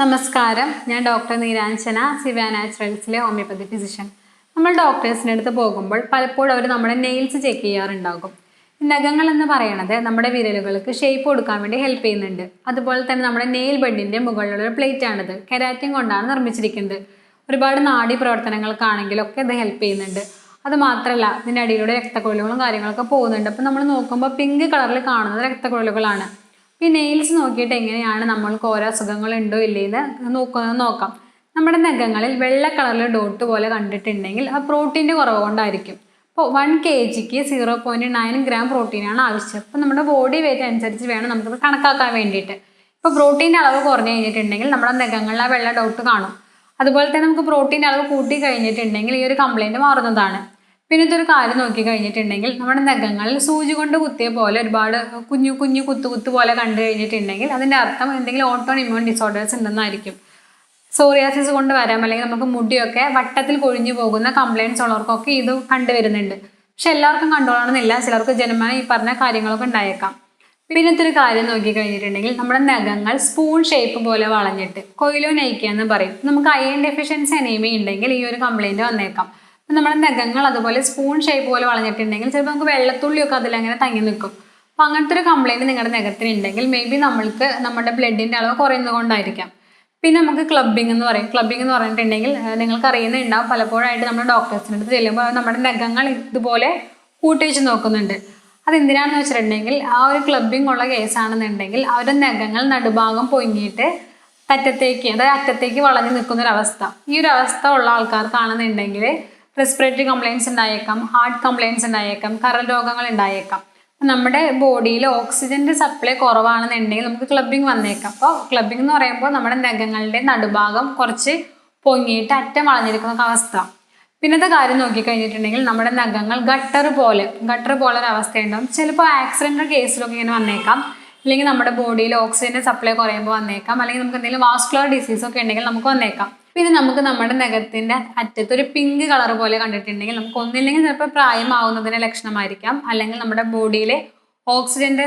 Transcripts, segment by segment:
നമസ്കാരം. ഞാൻ ഡോക്ടർ നീരാഞ്ജന സിവ നാച്ചുറൽസിലെ ഹോമിയോപ്പതി ഫിസിഷ്യൻ നമ്മൾ ഡോക്ടേഴ്സിന്റെ അടുത്ത് പോകുമ്പോൾ പലപ്പോഴും അവർ നമ്മുടെ നെയിൽസ് ചെക്ക് ചെയ്യാറുണ്ടാകും. നഖങ്ങൾ എന്ന് പറയുന്നത് നമ്മുടെ വിരലുകൾക്ക് ഷേപ്പ് കൊടുക്കാൻ വേണ്ടി ഹെൽപ്പ് ചെയ്യുന്നുണ്ട്. അതുപോലെ തന്നെ നമ്മുടെ നെയിൽ ബെഡിന്റെ മുകളിലുള്ള ഒരു പ്ലേറ്റ് ആണിത്. കെരാറ്റിൻ കൊണ്ടാണ് നിർമ്മിച്ചിരിക്കുന്നത്. ഒരുപാട് നാഡി പ്രവർത്തനങ്ങൾക്കാണെങ്കിലൊക്കെ ഇത് ഹെൽപ്പ് ചെയ്യുന്നുണ്ട്. അത് മാത്രമല്ല ഇതിന്റെ അടിയിലൂടെ രക്തക്കുഴലുകളും കാര്യങ്ങളൊക്കെ പോകുന്നുണ്ട്. അപ്പോൾ നമ്മൾ നോക്കുമ്പോൾ പിങ്ക് കളറിൽ കാണുന്നത് രക്തക്കുഴലുകളാണ്. ഈ നെയിൽസ് നോക്കിയിട്ട് എങ്ങനെയാണ് നമ്മൾക്ക് ഓരോ അസുഖങ്ങൾ ഉണ്ടോ ഇല്ലേന്ന് നോക്കുന്നത് നോക്കാം. നമ്മുടെ നഖങ്ങളിൽ വെള്ള കളറിൽ ഡോട്ട് പോലെ കണ്ടിട്ടുണ്ടെങ്കിൽ ആ പ്രോട്ടീന്റെ കുറവ് കൊണ്ടായിരിക്കും. അപ്പോൾ വൺ കെ ജിക്ക് സീറോ പോയിന്റ് നയൻ ഗ്രാം പ്രോട്ടീനാണ് ആവശ്യം. അപ്പോൾ നമ്മുടെ ബോഡി വെയിറ്റ് അനുസരിച്ച് വേണം നമുക്ക് കണക്കാക്കാൻ വേണ്ടിയിട്ട്. ഇപ്പോൾ പ്രോട്ടീന്റെ അളവ് കുറഞ്ഞു കഴിഞ്ഞിട്ടുണ്ടെങ്കിൽ നമ്മുടെ നഖങ്ങളിൽ ആ വെള്ള ഡോട്ട് കാണും. അതുപോലെ തന്നെ നമുക്ക് പ്രോട്ടീന്റെ അളവ് കൂട്ടി കഴിഞ്ഞിട്ടുണ്ടെങ്കിൽ ഈ ഒരു കംപ്ലൈന്റ് മാറുന്നതാണ്. പിന്നെ ഇതൊരു കാര്യം നോക്കി കഴിഞ്ഞിട്ടുണ്ടെങ്കിൽ നമ്മുടെ നഖങ്ങളിൽ സൂചി കൊണ്ട് കുത്തിയ പോലെ ഒരുപാട് കുഞ്ഞു കുഞ്ഞു കുത്തു കുത്തു പോലെ കണ്ടു കഴിഞ്ഞിട്ടുണ്ടെങ്കിൽ അതിന്റെ അർത്ഥം എന്തെങ്കിലും ഓട്ടോൺ ഇമ്മ്യൂൺ ഡിസോർഡേഴ്സ് ഉണ്ടെന്നായിരിക്കും. സോറിയാസിസ് കൊണ്ട് വരാം അല്ലെങ്കിൽ നമുക്ക് മുടിയൊക്കെ വട്ടത്തിൽ കൊഴിഞ്ഞു പോകുന്ന കംപ്ലയിൻസ് ഉള്ളവർക്കൊക്കെ ഇത് കണ്ടുവരുന്നുണ്ട് പക്ഷെ എല്ലാവർക്കും കണ്ടോളണമെന്നില്ല ചിലർക്ക് ജന്മന ഈ പറഞ്ഞ കാര്യങ്ങളൊക്കെ ഉണ്ടായേക്കാം. പിന്നത്തെ ഒരു കാര്യം നോക്കി കഴിഞ്ഞിട്ടുണ്ടെങ്കിൽ നമ്മുടെ നഖങ്ങൾ സ്പൂൺ ഷേപ്പ് പോലെ വളഞ്ഞിട്ട് കൊയിലോ നയിക്കുക എന്ന് പറയും. നമുക്ക് അയൺ ഡെഫിഷ്യൻസി അനീമിയ ഉണ്ടെങ്കിൽ ഈ ഒരു കംപ്ലൈന്റ് വന്നേക്കാം. നമ്മുടെ നഖങ്ങൾ അതുപോലെ സ്പൂൺ ഷേപ്പ് പോലെ വളഞ്ഞിട്ടുണ്ടെങ്കിൽ ചിലപ്പോൾ നമുക്ക് വെള്ളത്തുള്ളിയൊക്കെ അതിലങ്ങനെ തങ്ങി നിൽക്കും. അപ്പം അങ്ങനത്തെ ഒരു കംപ്ലൈന്റ് നിങ്ങളുടെ നഖത്തിനുണ്ടെങ്കിൽ മേ ബി നമ്മൾക്ക് നമ്മുടെ ബ്ലഡിന്റെ അളവ് കുറയുന്നതുകൊണ്ടായിരിക്കാം. പിന്നെ നമുക്ക് ക്ലബിംഗ് എന്ന് പറയും. ക്ലബിംഗ് എന്ന് പറഞ്ഞിട്ടുണ്ടെങ്കിൽ നിങ്ങൾക്ക് അറിയുന്നുണ്ടാവും. പലപ്പോഴായിട്ട് നമ്മുടെ ഡോക്ടേഴ്സിന്റെ അടുത്ത് ചെല്ലുമ്പോൾ നമ്മുടെ നഖങ്ങൾ ഇതുപോലെ കൂട്ടി വെച്ച് നോക്കുന്നുണ്ട്. അതെന്തിനാണെന്ന് വെച്ചിട്ടുണ്ടെങ്കിൽ ആ ഒരു ക്ലബിംഗ് ഉള്ള കേസാണെന്നുണ്ടെങ്കിൽ അവരുടെ നഖങ്ങൾ നടുഭാഗം പൊങ്ങിയിട്ട് തറ്റത്തേക്ക് അതായത് അറ്റത്തേക്ക് വളഞ്ഞു നിൽക്കുന്നൊരവസ്ഥ. ഈ ഒരു അവസ്ഥ ഉള്ള ആൾക്കാർക്കാണെന്നുണ്ടെങ്കിൽ റെസ്പിറേറ്ററി കംപ്ലയിൻസ് ഉണ്ടായേക്കാം ഹാർട്ട് കംപ്ലയിൻസ് ഉണ്ടായേക്കാം കരൾ രോഗങ്ങൾ ഉണ്ടായേക്കാം. നമ്മുടെ ബോഡിയിൽ ഓക്സിജന്റെ സപ്ലൈ കുറവാണെന്നുണ്ടെങ്കിൽ നമുക്ക് ക്ലബിംഗ് വന്നേക്കാം. അപ്പോൾ ക്ലബിംഗ് എന്ന് പറയുമ്പോൾ നമ്മുടെ നഖങ്ങളുടെ നടുഭാഗം കുറച്ച് പൊങ്ങിയിട്ട് അറ്റം വളഞ്ഞിരിക്കുന്ന അവസ്ഥ. പിന്നത്തെ കാര്യം നോക്കിക്കഴിഞ്ഞിട്ടുണ്ടെങ്കിൽ നമ്മുടെ നഖങ്ങൾ ഗട്ടർ പോലെ ഗട്ടർ പോലെ ഒരു അവസ്ഥയുണ്ടാവും. ചിലപ്പോൾ ആക്സിഡന്റ് കേസിലൊക്കെ ഇങ്ങനെ വന്നേക്കാം. അല്ലെങ്കിൽ നമ്മുടെ ബോഡിയിൽ ഓക്സിജന്റെ സപ്ലൈ കുറയുമ്പോൾ വന്നേക്കാം. അല്ലെങ്കിൽ നമുക്ക് എന്തെങ്കിലും വാസ്കുലർ ഡിസീസ് ഒക്കെ ഉണ്ടെങ്കിൽ നമുക്ക് വന്നേക്കാം. പിന്നെ നമുക്ക് നമ്മുടെ നഖത്തിന്റെ അറ്റത്തൊരു പിങ്ക് കളർ പോലെ കണ്ടിട്ടുണ്ടെങ്കിൽ നമുക്ക് ഒന്നില്ലെങ്കിൽ ചിലപ്പോൾ പ്രായമാവുന്നതിന്റെ ലക്ഷണമായിരിക്കാം. അല്ലെങ്കിൽ നമ്മുടെ ബോഡിയിലെ ഓക്സിജന്റെ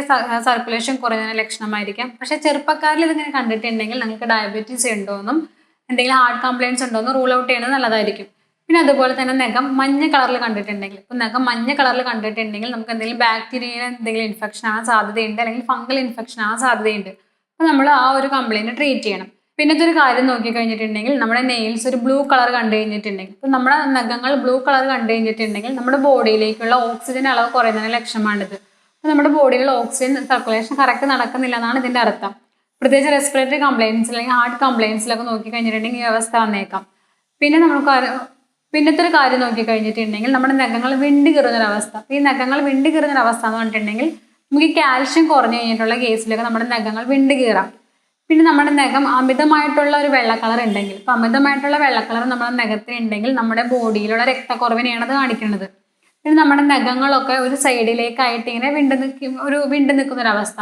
സർക്കുലേഷൻ കുറയുന്നതിന്റെ ലക്ഷണമായിരിക്കാം. പക്ഷെ ചെറുപ്പക്കാരിൽ ഇതിങ്ങനെ കണ്ടിട്ടുണ്ടെങ്കിൽ നിങ്ങൾക്ക് ഡയബറ്റീസ് ഉണ്ടോയെന്നും എന്തെങ്കിലും ഹാർട്ട് കംപ്ലയിൻസ് ഉണ്ടോയെന്നും റൂൾ ഔട്ട് ചെയ്യുന്നത് നല്ലതായിരിക്കും. പിന്നെ അതുപോലെ തന്നെ നഖം മഞ്ഞ കളറിൽ കണ്ടിട്ടുണ്ടെങ്കിൽ ഇപ്പം നഖം മഞ്ഞ കളറിൽ കണ്ടിട്ടുണ്ടെങ്കിൽ നമുക്ക് എന്തെങ്കിലും ബാക്ടീരിയയിൽ എന്തെങ്കിലും ഇൻഫെക്ഷൻ ആകാൻ സാധ്യതയുണ്ട് അല്ലെങ്കിൽ ഫംഗൽ ഇൻഫെക്ഷൻ ആകാൻ സാധ്യതയുണ്ട്. അപ്പം നമ്മൾ ആ ഒരു കംപ്ലയിന്റ് ട്രീറ്റ് ചെയ്യണം. പിന്നത്തെ ഇതൊരു കാര്യം നോക്കി കഴിഞ്ഞിട്ടുണ്ടെങ്കിൽ നമ്മുടെ നെയിൽസ് ഒരു ബ്ലൂ കളർ കണ്ടു കഴിഞ്ഞിട്ടുണ്ടെങ്കിൽ ഇപ്പം നമ്മുടെ നഖങ്ങൾ ബ്ലൂ കളർ കണ്ടു കഴിഞ്ഞിട്ടുണ്ടെങ്കിൽ നമ്മുടെ ബോഡിയിലേക്കുള്ള ഓക്സിജൻ അളവ് കുറയുന്നതിന് ലക്ഷ്യമാണിത് അപ്പോൾ നമ്മുടെ ബോഡിയിലുള്ള ഓക്സിജൻ സർക്കുലേഷൻ കറക്റ്റ് നടക്കുന്നില്ല എന്നാണ് ഇതിന്റെ അർത്ഥം. പ്രത്യേകിച്ച് റെസ്പിറേറ്ററി കംപ്ലയിൻസ് അല്ലെങ്കിൽ ഹാർട്ട് കംപ്ലയിൻസിലൊക്കെ നോക്കി കഴിഞ്ഞിട്ടുണ്ടെങ്കിൽ ഈ അവസ്ഥ വന്നേക്കാം. പിന്നെ നമുക്ക് പിന്നത്തെ ഒരു കാര്യം നോക്കി കഴിഞ്ഞിട്ടുണ്ടെങ്കിൽ നമ്മുടെ നഖങ്ങൾ വിണ്ടി കീറുന്നൊരവസ്ഥ ഈ നഖങ്ങൾ വിണ്ടി കീറുന്നൊരവസ്ഥ എന്ന് പറഞ്ഞിട്ടുണ്ടെങ്കിൽ നമുക്ക് കാൽഷ്യം കുറഞ്ഞു കഴിഞ്ഞിട്ടുള്ള കേസിലൊക്കെ നമ്മുടെ നഖങ്ങൾ വിണ്ടി കീറാം. പിന്നെ നമ്മുടെ നഖം അമിതമായിട്ടുള്ള ഒരു വെള്ള കളർ ഉണ്ടെങ്കിൽ ഇപ്പം അമിതമായിട്ടുള്ള വെള്ള കളർ നമ്മുടെ നഖത്തിന് ഉണ്ടെങ്കിൽ നമ്മുടെ ബോഡിയിലുള്ള രക്തക്കുറവിനെയാണ് അത് കാണിക്കുന്നത്. പിന്നെ നമ്മുടെ നഖങ്ങളൊക്കെ ഒരു സൈഡിലേക്കായിട്ട് ഇങ്ങനെ വിണ്ടു നിൽക്കും ഒരു വിണ്ടു നിൽക്കുന്ന അവസ്ഥ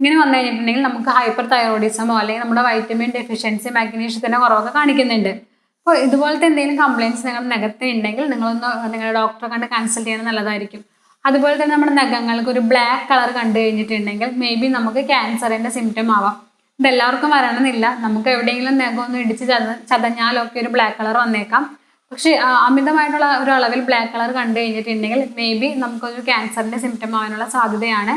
ഇങ്ങനെ വന്നു കഴിഞ്ഞിട്ടുണ്ടെങ്കിൽ നമുക്ക് ഹൈപ്പർ തൈറോയിഡിസമോ അല്ലെങ്കിൽ നമ്മുടെ വൈറ്റമിൻ ഡെഫിഷ്യൻസി മാഗ്നീഷ്യത്തിന്റെ കുറവൊക്കെ കാണിക്കുന്നുണ്ട്. അപ്പോൾ ഇതുപോലത്തെ എന്തെങ്കിലും കംപ്ലയിൻസ് നിങ്ങളുടെ നഖത്തിന് ഉണ്ടെങ്കിൽ നിങ്ങളൊന്ന് നിങ്ങളുടെ ഡോക്ടറെ കണ്ട് കൺസൾട്ട് ചെയ്യുന്നത് നല്ലതായിരിക്കും. അതുപോലെ തന്നെ നമ്മുടെ നഖങ്ങൾക്ക് ഒരു ബ്ലാക്ക് കളർ കണ്ടു കഴിഞ്ഞിട്ടുണ്ടെങ്കിൽ മേ ബി നമുക്ക് ക്യാൻസറിന്റെ സിംറ്റം ആവാം. ഇതെല്ലാവർക്കും വരണമെന്നില്ല. നമുക്ക് എവിടെയെങ്കിലും നഖം ഒന്ന് ഇടിച്ച് ചത ചതഞ്ഞാലൊക്കെ ഒരു ബ്ലാക്ക് കളർ വന്നേക്കാം. പക്ഷേ അമിതമായിട്ടുള്ള ഒരു അളവിൽ ബ്ലാക്ക് കളർ കണ്ടു കഴിഞ്ഞിട്ടുണ്ടെങ്കിൽ മേ ബി നമുക്കൊരു ക്യാൻസറിന്റെ സിംറ്റം ആവാനുള്ള സാധ്യതയാണ്.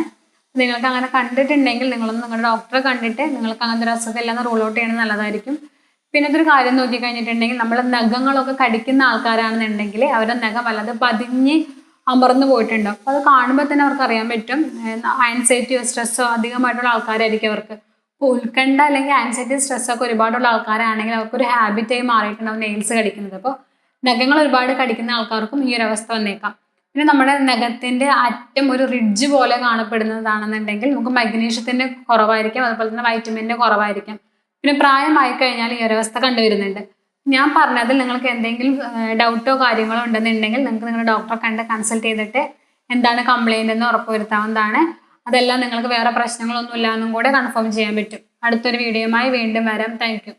നിങ്ങൾക്ക് അങ്ങനെ കണ്ടിട്ടുണ്ടെങ്കിൽ നിങ്ങളൊന്ന് നിങ്ങളുടെ ഡോക്ടറെ കണ്ടിട്ട് നിങ്ങൾക്ക് അങ്ങനത്തെ ഒരു അസുഖം റൂൾ ഔട്ട് ചെയ്യണത് നല്ലതായിരിക്കും. പിന്നെ ഒരു കാര്യം നോക്കി കഴിഞ്ഞിട്ടുണ്ടെങ്കിൽ നമ്മൾ നഖങ്ങളൊക്കെ കടിക്കുന്ന ആൾക്കാരാണെന്നുണ്ടെങ്കിൽ അവരുടെ നഖം വല്ലാതെ പതിഞ്ഞ് അമർന്നു പോയിട്ടുണ്ട്. അപ്പോൾ അത് കാണുമ്പോൾ തന്നെ അവർക്ക് അറിയാൻ പറ്റും. ആൻസൈറ്റിയോ സ്ട്രെസ്സോ അധികമായിട്ടുള്ള ആൾക്കാരായിരിക്കും അവർക്ക്. ഉത്കണ്ഠ അല്ലെങ്കിൽ ആൻസൈറ്റി സ്ട്രെസ് ഒക്കെ ഒരുപാടുള്ള ആൾക്കാരാണെങ്കിൽ അവർക്കൊരു ഹാബിറ്റായി മാറിയിട്ടുണ്ടാവും നെയിൽസ് കടിക്കുന്നത്. അപ്പോൾ നഖങ്ങൾ ഒരുപാട് കടിക്കുന്ന ആൾക്കാർക്കും ഈ ഒരു അവസ്ഥ വന്നേക്കാം. പിന്നെ നമ്മുടെ നഖത്തിന്റെ അറ്റം ഒരു റിഡ്ജ് പോലെ കാണപ്പെടുന്നതാണെന്നുണ്ടെങ്കിൽ നമുക്ക് മഗ്നീഷ്യത്തിന്റെ കുറവായിരിക്കും അതുപോലെ തന്നെ വൈറ്റമിന്റെ കുറവായിരിക്കും. പിന്നെ പ്രായമായി കഴിഞ്ഞാൽ ഈ ഒരവസ്ഥ കണ്ടുവരുന്നുണ്ട്. ഞാൻ പറഞ്ഞതിൽ നിങ്ങൾക്ക് എന്തെങ്കിലും ഡൗട്ടോ കാര്യങ്ങളോ ഉണ്ടെന്നുണ്ടെങ്കിൽ നിങ്ങൾക്ക് നിങ്ങളുടെ ഡോക്ടറെ കണ്ട് കൺസൾട്ട് ചെയ്തിട്ട് എന്താണ് കംപ്ലൈന്റ് എന്ന് ഉറപ്പുവരുത്താവുന്നതാണ്. അതെല്ലാം നിങ്ങൾക്ക് വേറെ പ്രശ്നങ്ങളൊന്നും ഇല്ലാന്നും കൂടെ കൺഫേം ചെയ്യാൻ പറ്റും. അടുത്തൊരു വീഡിയോയുമായി വീണ്ടും വരാം. താങ്ക്